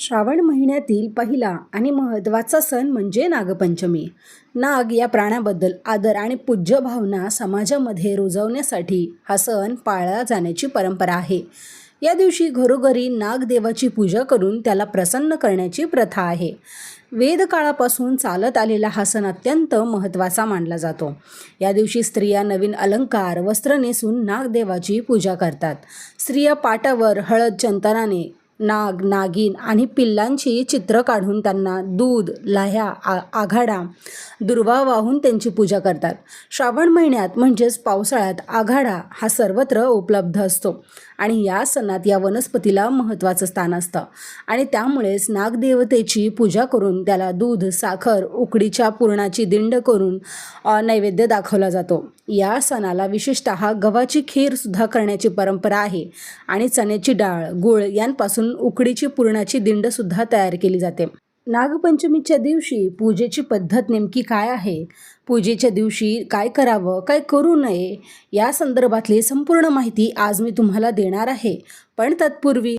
श्रावण महिन्यातील पहिला आणि महत्त्वाचा सण म्हणजे नागपंचमी. नाग या प्राण्याबद्दल आदर आणि पूज्य भावना समाजामध्ये रुजवण्यासाठी हा सण पाळला जाण्याची परंपरा आहे. या दिवशी घरोघरी नागदेवाची पूजा करून त्याला प्रसन्न करण्याची प्रथा आहे. वेदकाळापासून चालत आलेला हा सण अत्यंत महत्त्वाचा मानला जातो. या दिवशी स्त्रिया नवीन अलंकार वस्त्र नेसून नागदेवाची पूजा करतात. स्त्रिया पाटावर हळद चंदनाने नाग नागिन आणि पिल्लांची चित्र काढून त्यांना दूध लाह्या आ आघाडा दुर्वा वाहून त्यांची पूजा करतात. श्रावण महिन्यात म्हणजेच पावसाळ्यात आघाडा हा सर्वत्र उपलब्ध असतो आणि या सणात या वनस्पतीला महत्त्वाचं स्थान असतं. आणि त्यामुळेच नागदेवतेची पूजा करून त्याला दूध साखर उकडीच्या पुरणाची दिंड करून नैवेद्य दाखवला जातो. या सणाला विशेषतः गव्हाची खीरसुद्धा करण्याची परंपरा आहे. आणि चण्याची डाळ गुळ यांपासून उकडीची पुरणाची दिंडसुद्धा तयार केली जाते. नागपंचमीच्या दिवशी पूजेची पद्धत नेमकी काय आहे? पूजेच्या दिवशी काय करावं काय करू नये? या संदर्भातली संपूर्ण माहिती आज मी तुम्हाला देणार आहे. पण तत्पूर्वी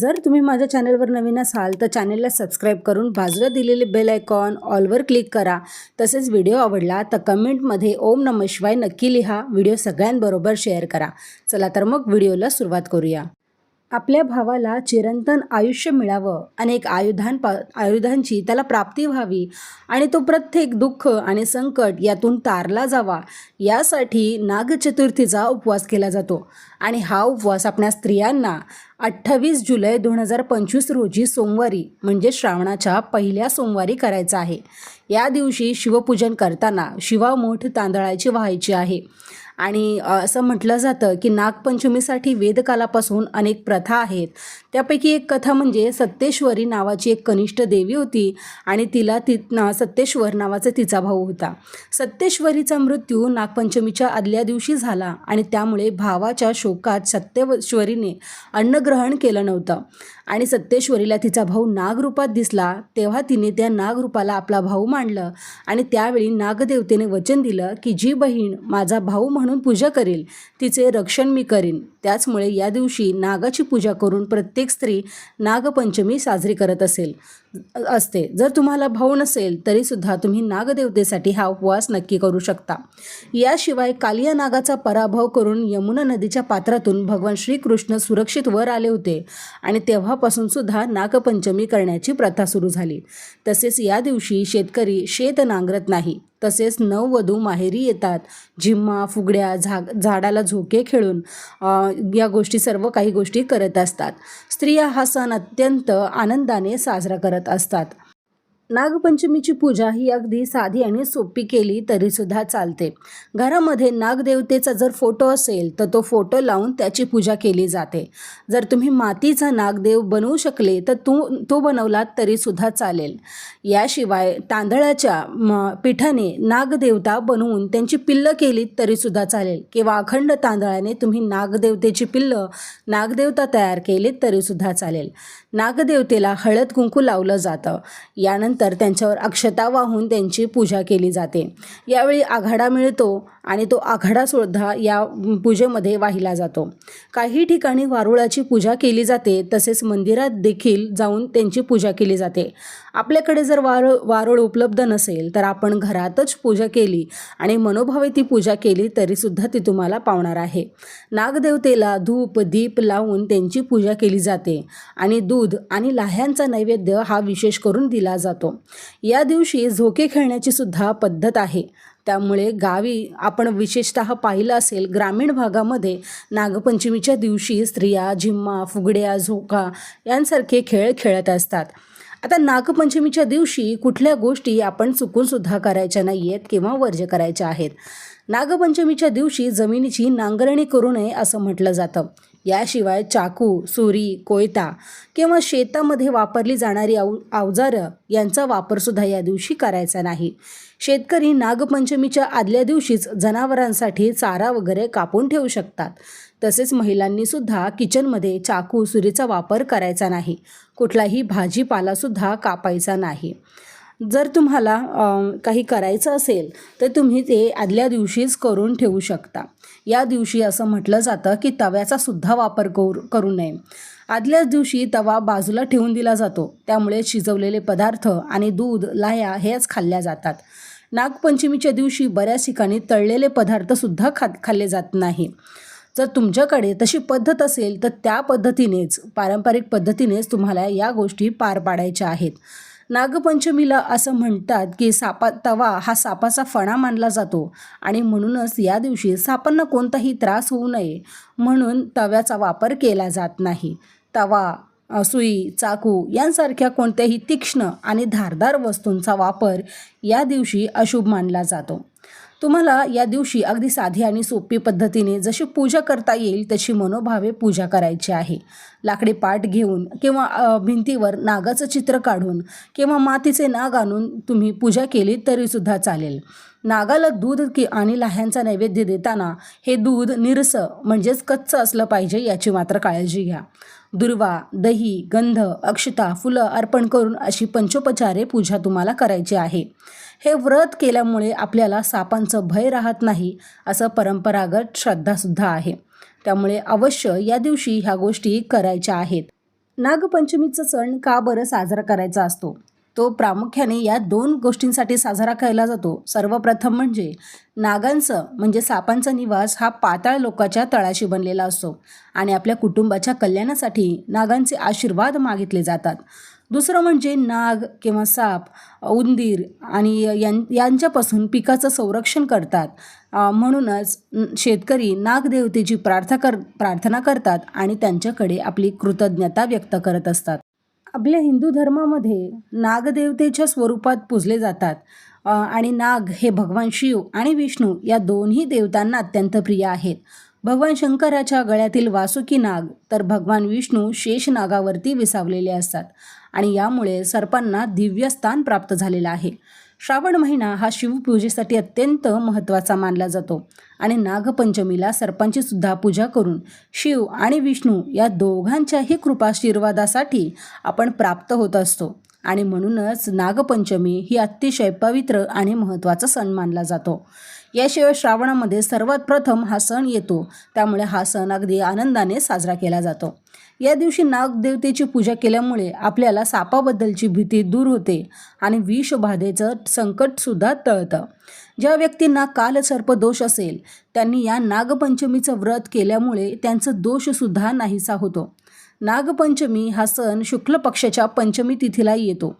जर तुम्ही माझ्या चॅनलवर नवीन असाल तर चॅनलला सबस्क्राईब करून बाजूला दिलेले बेल आयकॉन ऑलवर क्लिक करा. तसेच व्हिडिओ आवडला तर कमेंटमध्ये ओम नम शिवाय नक्की लिहा. व्हिडिओ सगळ्यांबरोबर शेअर करा. चला तर मग व्हिडिओला सुरुवात करूया. आपल्या भावाला चिरंतन आयुष्य मिळावं. अनेक आयुधांपा आयुधांची त्याला प्राप्ती व्हावी आणि तो प्रत्येक दुःख आणि संकट यातून तारला जावा. यासाठी नागचतुर्थीचा उपवास केला जातो आणि हा उपवास आपल्या स्त्रियांना अठ्ठावीस जुलै दोन हजार पंचवीस रोजी सोमवारी म्हणजे श्रावणाच्या पहिल्या सोमवारी करायचा आहे. या दिवशी शिवपूजन करताना शिवामोठ तांदळाची व्हायची आहे. आणि असं म्हटलं जातं की नागपंचमीसाठी वेदकालापासून अनेक प्रथा आहेत. त्यापैकी एक कथा म्हणजे सत्तेश्वरी नावाची एक कनिष्ठ देवी होती आणि तिला ति ना- सत्तेश्वर नावाचा तिचा भाऊ होता. सत्तेश्वरीचा मृत्यू नागपंचमीच्या आदल्या दिवशी झाला आणि त्यामुळे भावाच्या शोकात सत्तेश्वरीने अन्नग्रहण केलं नव्हतं. आणि सत्तेश्वरीला तिचा भाऊ नागरूपात दिसला तेव्हा तिने त्या नागरूपाला आपला भाऊ मांडलं आणि त्यावेळी नागदेवतेने वचन दिलं की जी बहीण माझा भाऊ म्हणून पूजा करेल तिचे रक्षण मी करीन. त्याचमुळे या दिवशी नागाची पूजा करून प्रत्येक स्त्री नागपंचमी साजरी करत असेल. असते. जर तुम्हाला भाऊ नसेल तरीसुद्धा तुम्ही नागदेवतेसाठी हा उपवास नक्की करू शकता. याशिवाय कालिया नागाचा पराभव करून यमुना नदीच्या पात्रातून भगवान श्रीकृष्ण सुरक्षित वर आले होते आणि तेव्हापासून सुद्धा नागपंचमी करण्याची प्रथा सुरू झाली. तसेच या दिवशी शेतकरी शेत नांगरत नाही. तसेच नववधू माहेरी येतात. झिम्मा फुगड्या झाग झाडाला झोके खेळून या गोष्टी सर्व काही गोष्टी करत असतात. स्त्रिया हा सण अत्यंत आनंदाने साजरा करत असतात. नागपंचमीची पूजा ही अगदी साधी आणि सोपी केली तरीसुद्धा चालते. घरामध्ये नागदेवतेचा जर फोटो असेल तर तो फोटो लावून त्याची पूजा केली जाते. जर तुम्ही मातीचा नागदेव बनवू शकले तर तू तो बनवलात तरीसुद्धा चालेल. याशिवाय तांदळाच्या म, पिठाने नागदेवता बनवून त्यांची पिल्लं केलीत तरीसुद्धा चालेल. किंवा अखंड तांदळाने तुम्ही नागदेवतेची पिल्लं नागदेवता तयार केलीत तरीसुद्धा चालेल. नागदेवतेला हळद कुंकू लावलं जातं. यानंतर त्यांच्यावर अक्षता वाहून त्यांची पूजा केली जाते. यावेळी आघाडा मिळतो आणि तो आघाडासुद्धा या पूजेमध्ये वाहिला जातो. काही ठिकाणी वारुळाची पूजा केली जाते तसेच मंदिरात देखील जाऊन त्यांची पूजा केली जाते. आपल्याकडे जर वारुळ वारुळ उपलब्ध नसेल तर आपण घरातच पूजा केली आणि मनोभावे ती पूजा केली तरीसुद्धा ती तुम्हाला पावणार आहे. नागदेवतेला धूप दीप लावून त्यांची पूजा केली जाते आणि दूध आणि लाह्यांचा नैवेद्य हा विशेष करून दिला जातो. या दिवशी झोके खेळण्याची सुद्धा पद्धत आहे. त्यामुळे गावी आपण विशेषतः पाहिलं असेल ग्रामीण भागामध्ये नागपंचमीच्या दिवशी स्त्रिया झिम्मा फुगड्या झोका यांसारखे खेळ खेळत असतात. आता नागपंचमीच्या दिवशी कुठल्या गोष्टी आपण चुकूनसुद्धा करायच्या नाही आहेत किंवा वर्ज्य करायच्या आहेत? नागपंचमीच्या दिवशी जमिनीची नांगरणी करू नये असं म्हटलं जातं. याशिवाय चाकू सुरी कोयता किंवा शेतामध्ये वापरली जाणारी अव अवजारं यांचा वापरसुद्धा या दिवशी करायचा नाही. शेतकरी नागपंचमीच्या आदल्या दिवशीच जनावरांसाठी चारा वगैरे कापून ठेवू शकतात. तसेच महिलांनीसुद्धा किचनमध्ये चाकू सुरीचा वापर करायचा नाही. कुठलाही भाजीपालासुद्धा कापायचा नाही. जर तुम्हाला काही करायचं असेल तर तुम्ही ते आदल्या दिवशीच करून ठेवू शकता. या दिवशी असं म्हटलं जातं की तव्याचा सुद्धा वापर करू करू नये. आदल्याच दिवशी तवा बाजूला ठेवून दिला जातो. त्यामुळे शिजवलेले पदार्थ आणि दूध लाह्या हेच खाल्ल्या जातात. नागपंचमीच्या दिवशी बऱ्याच ठिकाणी तळलेले पदार्थसुद्धा खा खाल्ले जात नाही. जर तुमच्याकडे तशी पद्धत असेल तर त्या पद्धतीनेच पारंपरिक पद्धतीनेच तुम्हाला या गोष्टी पार पाडायच्या आहेत. नागपंचमीला असं म्हणतात की सापा तवा हा सापाचा फणा मानला जातो. आणि म्हणूनच या दिवशी सापांना कोणताही त्रास होऊ नये म्हणून तव्याचा वापर केला जात नाही. तवा सुई चाकू यांसारख्या कोणत्याही तीक्ष्ण आणि धारदार वस्तूंचा वापर या दिवशी अशुभ मानला जातो. तुम्हाला या दिवशी अगदी साधी आणि सोपी पद्धतीने जशी पूजा करता येईल तशी मनोभावे पूजा करायची आहे. लाकडी पाट घेऊन किंवा भिंतीवर नागाचं चित्र काढून किंवा मातीचे नाग आणून तुम्ही पूजा केली तरीसुद्धा चालेल. नागाला दूध की आणि लाह्यांचा नैवेद्य देताना हे दूध निरसं म्हणजेच कच्चं असलं पाहिजे याची मात्र काळजी घ्या. दुर्वा दही गंध अक्षता फुलं अर्पण करून अशी पंचोपचारे पूजा तुम्हाला करायची आहे. हे व्रत केल्यामुळे आपल्याला सापांचं भय राहत नाही असं परंपरागत श्रद्धासुद्धा आहे. त्यामुळे अवश्य या दिवशी ह्या गोष्टी करायच्या आहेत. नागपंचमीचा सण का बरं साजरा करायचा असतो? तो प्रामुख्याने या दोन गोष्टींसाठी साजरा केला जातो. सर्वप्रथम म्हणजे नागांचं म्हणजे सापांचा निवास हा पाताळ लोकाच्या तळाशी बनलेला असतो आणि आपल्या कुटुंबाच्या कल्याणासाठी नागांचे आशीर्वाद मागितले जातात. दुसरं म्हणजे नाग किंवा साप उंदीर आणि यां यांच्यापासून पिकाचं संरक्षण करतात. म्हणूनच शेतकरी नागदेवतेची प्रार्था कर प्रार्थना करतात आणि त्यांच्याकडे आपली कृतज्ञता व्यक्त करत असतात. आपल्या हिंदू धर्मामध्ये नागदेवतेच्या स्वरूपात पूजले जातात. आणि नाग हे भगवान शिव आणि विष्णू या दोन्ही देवतांना अत्यंत प्रिय आहेत. भगवान शंकराच्या गळ्यातील वासुकी नाग तर भगवान विष्णू शेष नागावरती विसावलेले असतात. आणि यामुळे सर्पांना दिव्य स्थान प्राप्त झालेलं आहे. श्रावण महिना हा शिवपूजेसाठी अत्यंत महत्त्वाचा मानला जातो. आणि नागपंचमीला सर्पांची सुद्धा पूजा करून शिव आणि विष्णू या दोघांच्याही कृपाशीर्वादासाठी आपण प्राप्त होत असतो. आणि म्हणूनच नागपंचमी ही अतिशय पवित्र आणि महत्त्वाचा सण मानला जातो. याशिवाय श्रावणामध्ये सर्वात प्रथम हा सण येतो. त्यामुळे हा सण अगदी आनंदाने साजरा केला जातो. या दिवशी नागदेवतेची पूजा केल्यामुळे आपल्याला सापाबद्दलची भीती दूर होते आणि विषबाधेचं संकटसुद्धा टळतं. ज्या व्यक्तींना कालसर्प दोष असेल त्यांनी या नागपंचमीचं व्रत केल्यामुळे त्यांचं दोषसुद्धा नाहीसा होतो. नागपंचमी हा सण शुक्ल पक्षाच्या पंचमी तिथीला येतो.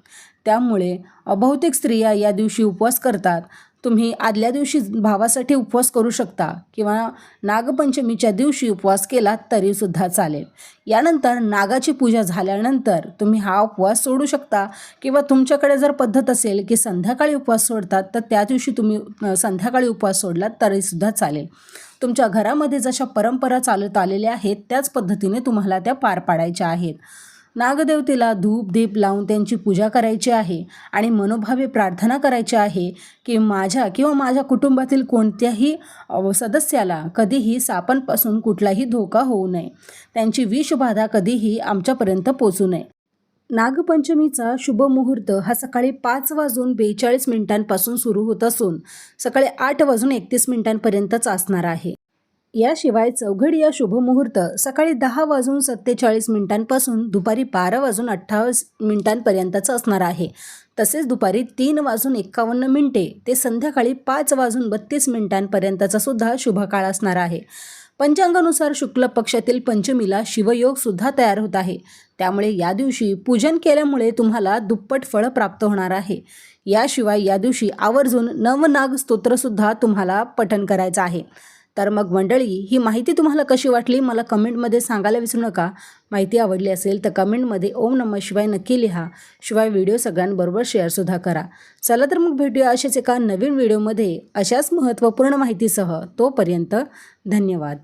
त्यामुळे बहुतेक स्त्रिया या दिवशी उपवास करतात. तुम्ही आदल्या दिवशी भावासाठी उपवास करू शकता किंवा नागपंचमीच्या दिवशी उपवास केला तरीसुद्धा चालेल. यानंतर नागाची पूजा झाल्यानंतर तुम्ही हा उपवास सोडू शकता किंवा तुमच्याकडे जर पद्धत असेल की संध्याकाळी उपवास सोडतात तर त्या दिवशी तुम्ही संध्याकाळी उपवास सोडलात तरीसुद्धा चालेल. तुमच्या घरामध्ये जशा परंपरा चालत आलेल्या आहेत त्याच पद्धतीने तुम्हाला त्या पार पाडायच्या आहेत. नागदेवतेला धूप दीप लावून त्यांची पूजा करायची आहे आणि मनोभावे प्रार्थना करायची आहे की माझ्या किंवा माझ्या कुटुंबातील कोणत्याही सदस्याला कधीही सापांपासून कुठलाही धोका होऊ नये. त्यांची विषबाधा कधीही आमच्यापर्यंत पोचू नये. नागपंचमीचा शुभ मुहूर्त हा सकाळी पाच वाजून बेचाळीस मिनिटांपासून सुरू होत असून सकाळी आठ वाजून एकतीस मिनिटांपर्यंतच असणार आहे. याशिवाय चौघड या शुभमुहूर्त सकाळी दहा वाजून सत्तेचाळीस मिनिटांपासून दुपारी बारा वाजून अठ्ठावीस मिनिटांपर्यंतचं असणार आहे. तसेच दुपारी तीन वाजून एक्कावन्न मिनिटे ते संध्याकाळी पाच वाजून बत्तीस मिनिटांपर्यंतचा सुद्धा शुभकाळ असणार आहे. पंचांगानुसार शुक्ल पक्षातील पंचमीला शिवयोग सुद्धा तयार होत आहे. त्यामुळे या दिवशी पूजन केल्यामुळे तुम्हाला दुप्पट फळ प्राप्त होणार आहे. याशिवाय या दिवशी आवर्जून नवनाग स्तोत्रसुद्धा तुम्हाला पठन करायचं आहे. तर मग मंडळी ही माहिती तुम्हाला कशी वाटली? मला कमेंटमध्ये सांगायला विसरू नका. माहिती आवडली असेल तर कमेंटमध्ये ओम नमः शिवाय नक्की लिहा. शिवाय व्हिडिओ सगळ्यांबरोबर शेअरसुद्धा करा. चला तर मग भेटूया अशाच एका नवीन व्हिडिओमध्ये अशाच महत्त्वपूर्ण माहितीसह. तोपर्यंत धन्यवाद.